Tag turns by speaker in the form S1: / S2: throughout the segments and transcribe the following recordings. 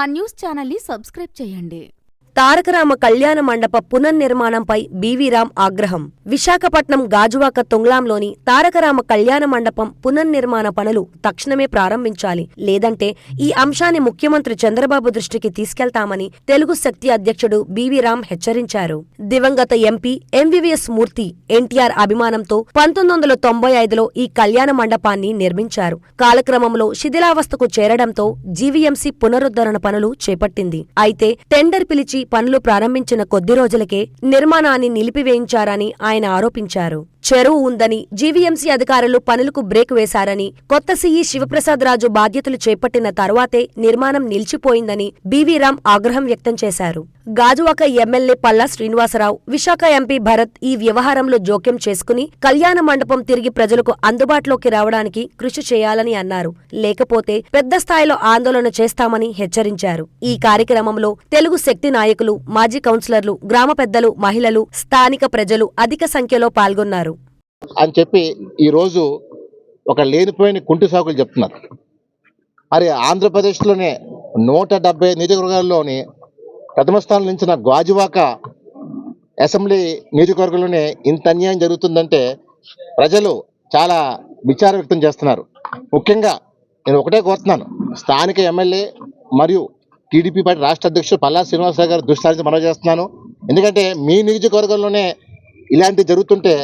S1: మా న్యూస్ ఛానల్ని సబ్స్క్రైబ్ చేయండి.
S2: తారకరామ కళ్యాణ మండప పునర్నిర్మాణంపై బీవీరాం ఆగ్రహం. విశాఖపట్నం గాజువాక తొంగ్లాంలోని తారకరామ కళ్యాణ మండపం పునర్నిర్మాణ పనులు తక్షణమే ప్రారంభించాలి. లేదంటే ఈ అంశాన్ని ముఖ్యమంత్రి చంద్రబాబు దృష్టికి తీసుకెళ్తామని తెలుగు శక్తి అధ్యక్షుడు బీవీరాం హెచ్చరించారు. దివంగత ఎంపీ ఎంవివిఎస్ మూర్తి ఎన్టీఆర్ అభిమానంతో పంతొమ్మిది వందల తొంభై ఐదులో ఈ కళ్యాణ మండపాన్ని నిర్మించారు. కాలక్రమంలో శిథిలావస్థకు చేరడంతో జీవీఎంసీ పునరుద్ధరణ పనులు చేపట్టింది. అయితే టెండర్ పిలిచి పనులు ప్రారంభించిన కొద్ది రోజులకే నిర్మాణాన్ని నిలిపివేయించారని ఆయన ఆరోపించారు. చెరువు ఉందని జీవీఎంసీ అధికారులు పనులకు బ్రేక్ వేశారని కొత్త సీఈ శివప్రసాద్ రాజు బాధ్యతలు చేపట్టిన తర్వాతే నిర్మాణం నిలిచిపోయిందని బీవీరాం ఆగ్రహం వ్యక్తం చేశారు. గాజువాక ఎమ్మెల్యే పల్లా శ్రీనివాసరావు విశాఖ ఎంపీ భరత్ ఈ వ్యవహారంలో జోక్యం చేసుకుని కళ్యాణ మండపం తిరిగి ప్రజలకు అందుబాటులోకి రావడానికి కృషి చేయాలని అన్నారు. లేకపోతే పెద్ద స్థాయిలో ఆందోళన చేస్తామని హెచ్చరించారు. ఈ కార్యక్రమంలో తెలుగు శక్తి నాయకులు మాజీ కౌన్సిలర్లు గ్రామ పెద్దలు మహిళలు స్థానిక ప్రజలు అధిక సంఖ్యలో పాల్గొన్నారు.
S3: అని చెప్పి ఈరోజు ఒక లేనిపోయిన కుంటి సాకులు చెప్తున్నారు. మరి ఆంధ్రప్రదేశ్లోనే నూట డెబ్బై నియోజకవర్గాల్లోని ప్రథమ స్థానం నిలిచిన గాజువాక అసెంబ్లీ నియోజకవర్గంలోనే ఇంత అన్యాయం జరుగుతుందంటే ప్రజలు చాలా విచారం వ్యక్తం చేస్తున్నారు. ముఖ్యంగా నేను ఒకటే కోరుతున్నాను. స్థానిక ఎమ్మెల్యే మరియు టీడీపీ పార్టీ రాష్ట్ర అధ్యక్షుడు పల్లా శ్రీనివాసరావు గారు దృష్టి మనవి చేస్తున్నాను. ఎందుకంటే మీ నియోజకవర్గంలోనే ఇలాంటివి జరుగుతుంటే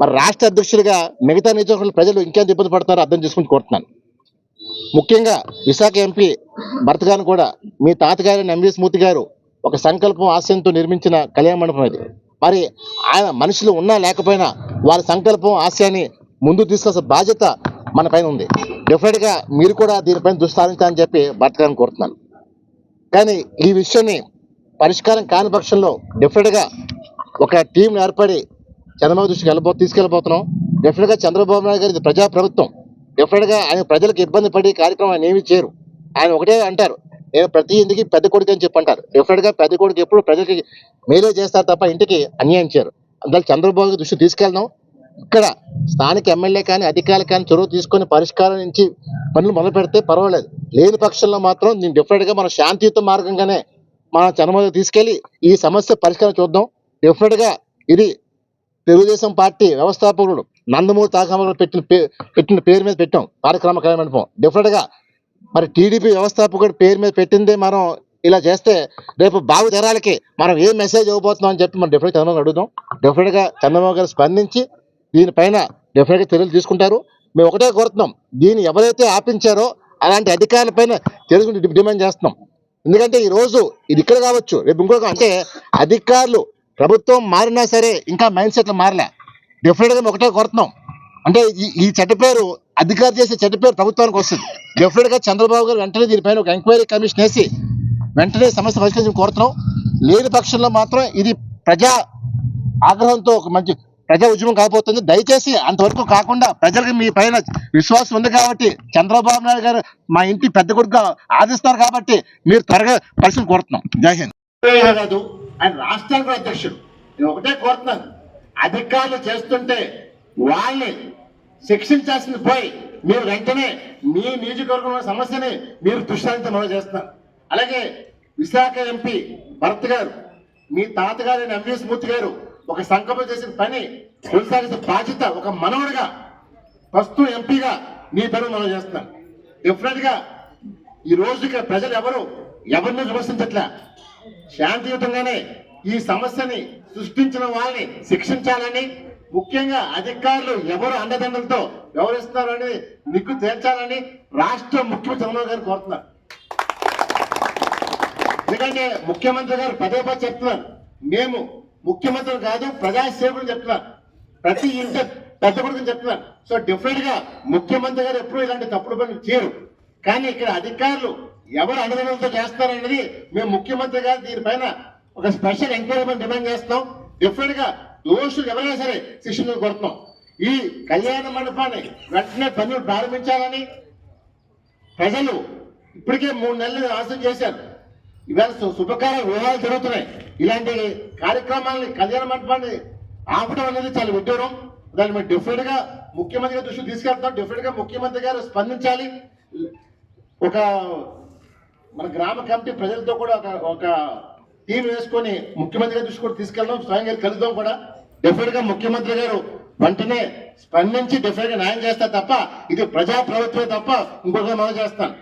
S3: మరి రాష్ట్ర అధ్యక్షుడిగా మిగతా నియోజకవర్గంలో ప్రజలు ఇంకెంత ఇబ్బంది పడతారో అర్థం చేసుకుని కోరుతున్నాను. ముఖ్యంగా విశాఖ ఎంపీ భర్త గారిని కూడా మీ తాతగారు ఎంవీఎస్ మూర్తి గారు ఒక సంకల్పం ఆశయంతో నిర్మించిన కళ్యాణ మండపం ఇది మరి ఆయన మనుషులు ఉన్నా లేకపోయినా వారి సంకల్పం ఆశయాన్ని ముందు తీసుకొచ్చే బాధ్యత మన పైన ఉంది. డెఫినెట్గా మీరు కూడా దీనిపైన దుస్తారించాలని చెప్పి బతకాలని కోరుతున్నాను. కానీ ఈ విషయాన్ని పరిష్కారం కాని పక్షంలో డెఫినెట్గా ఒక టీం ఏర్పడి చంద్రబాబు దృష్టికి వెళ్ళబో తీసుకెళ్ళబోతున్నాం. డెఫినెట్గా చంద్రబాబు నాయుడు గారి ఇది ప్రజా ప్రభుత్వం డెఫినెట్గా ఆయన ప్రజలకు ఇబ్బంది పడి కార్యక్రమం ఏమీ చేయరు. ఆయన ఒకటే అంటారు నేను ప్రతి ఇంటికి పెద్ద కొడుకు అని చెప్పి అంటారు డెఫినెట్గా పెద్ద కొడుకు ఎప్పుడు ప్రజలకి మేలే చేస్తారు తప్ప ఇంటికి అన్యాయం చేయరు. అందువల్ల చంద్రబాబు దృష్టి తీసుకెళ్దాం. ఇక్కడ స్థానిక ఎమ్మెల్యే కానీ అధికారులు కానీ చొరవ తీసుకొని పరిష్కారం నుంచి పనులు మొదలు పెడితే పర్వాలేదు. లేని పక్షంలో మాత్రం నేను డెఫినెట్గా మన శాంతియుత మార్గంగానే మన చంద్రబాబు తీసుకెళ్ళి ఈ సమస్య పరిష్కారం చూద్దాం. డెఫినెట్గా ఇది తెలుగుదేశం పార్టీ వ్యవస్థాపకుడు నందమూరి తాకామ పెట్టిన పే పెట్టిన పేరు మీద పెట్టాం. కార్యక్రమ మండపం డెఫినెట్గా మరి టీడీపీ వ్యవస్థాపకుడు పేరు మీద పెట్టిందే మనం ఇలా చేస్తే రేపు బాగు తరాలకి మనం ఏం మెసేజ్ ఇవ్వబోతున్నాం అని చెప్పి మనం డెఫినెట్ చంద్రబాబు అడుగుదాం. డెఫినెట్గా చంద్రబాబు గారు స్పందించి దీనిపైన డెఫినెట్గా చర్యలు తీసుకుంటారు. మేము ఒకటే కోరుతున్నాం. దీన్ని ఎవరైతే ఆపించారో అలాంటి అధికారుల పైన డిమాండ్ చేస్తున్నాం. ఎందుకంటే ఈ రోజు ఇది ఇక్కడ కావచ్చు రేపు ఇంకొక అంటే అధికారులు ప్రభుత్వం మారినా సరే ఇంకా మైండ్ సెట్లు మారలే. డెఫినెట్గా మేము ఒకటే కోరుతున్నాం. అంటే ఈ ఈ చెడ్డ పేరు అధికారి చేసే చెడ్డ పేరు ప్రభుత్వానికి వస్తుంది. డెఫినెట్గా చంద్రబాబు గారు వెంటనే దీనిపైన ఒక ఎంక్వైరీ కమిషన్ వేసి వెంటనే సమస్య పరిష్కరించి కోరుతున్నాం. లేని పక్షంలో మాత్రం ఇది ప్రజా ఆగ్రహంతో ఒక మంచి ప్రజా ఉద్యమం కాకపోతుంది దయచేసి అంతవరకు కాకుండా ప్రజలకు మీ పైన విశ్వాసం ఉంది కాబట్టి చంద్రబాబు నాయుడు గారు మా ఇంటి పెద్ద కొడుకు ఆదిస్తారు కాబట్టి మీరు త్వరగా పరిశ్రమ కోరుతున్నాం. జై హింద్. కాదు ఆయన రాష్ట్రానికి అధ్యక్షుడు. నేను ఒకటే కోరుతున్నాను. అధికారులు చేస్తుంటే వాళ్ళని శిక్షించాల్సింది పోయి మీరు వెంటనే మీ నియోజకవర్గంలో సమస్యని మీరు దృష్టాంతం మనం చేస్తున్నారు. అలాగే విశాఖ ఎంపీ భరత్ గారు మీ తాతగారైన ఎంవీఎస్ మూర్తి గారు ఒక సంకల్పం చేసిన పని కొనసాగించే బాధ్యత ఒక మనవుడిగా ప్రస్తుతం ఎంపీగా మీ పని మనం చేస్తున్నాం డిఫరెంట్గా ఈ రోజుకి ప్రజలు ఎవరు ఎవరిని విమర్శించట్లా? శాంతియుతంగానే ఈ సమస్యని సృష్టించిన వాళ్ళని శిక్షించాలని ముఖ్యంగా అధికారులు ఎవరు అండదండలతో వ్యవహరిస్తున్నారు అనేది నిగ్గు తేల్చాలని రాష్ట్ర ముఖ్యమంత్రి చంద్రబాబు గారు కోరుతున్నారు. ఎందుకంటే ముఖ్యమంత్రి గారు పదే పదే చెప్తున్నారు. మేము ముఖ్యమంత్రి కాదు ప్రజాసేవకులు చెప్తున్నారు. ప్రతి ఇంటి పెద్ద కొడుకుని చెప్తున్నారు. సో డెఫినెట్గా ముఖ్యమంత్రి గారు ఎప్పుడూ ఇలాంటి తప్పుడు పనులు చేయరు. కానీ ఇక్కడ అధికారులు ఎవరు అనుగుణంతో చేస్తారనేది మేము ముఖ్యమంత్రి గారు దీనిపైన ఒక స్పెషల్ ఎంక్వైరీ డిమాండ్ చేస్తాం డిఫరెంట్గా దోషులు ఎవరైనా సరే శిక్షణ కొడుతున్నాం ఈ కళ్యాణ మండపాన్ని వెంటనే పనులు ప్రారంభించాలని ప్రజలు ఇప్పటికే మూడు నెలలు ఆశం చేశారు. ఇవాళ శుభకార శుభకార్య వివాహాలు జరుగుతున్నాయి. ఇలాంటి కార్యక్రమాలని కళ్యాణ మండపాన్ని ఆపడం అనేది చాలా విడ్డూరం. దాన్ని మేము డిఫరెంట్గా ముఖ్యమంత్రి గారి దృష్టికి తీసుకెళ్తాం. డిఫరెంట్గా ముఖ్యమంత్రి గారు స్పందించాలి. ఒక మన గ్రామ కమిటీ ప్రజలతో కూడా ఒక ఒక టీం వేసుకొని ముఖ్యమంత్రి గారి దృష్టి కూడా తీసుకెళ్దాం స్వయంగా కలుద్దాం కూడా. డెఫినెట్గా ముఖ్యమంత్రి గారు వెంటనే స్పందించి డెఫినెట్గా న్యాయం చేస్తారు తప్ప ఇది ప్రజా ప్రభుత్వమే తప్ప ఇంకొక మనం చేస్తాను